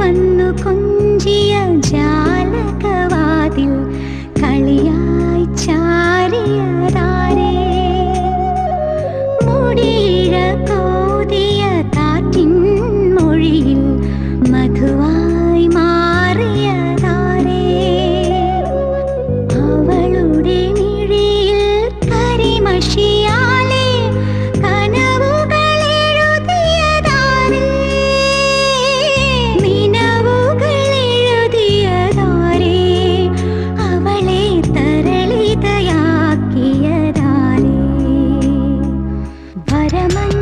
വന്നു കൊഞ്ചിയ ജാലകവാതിൽ കളിയാ பரமன்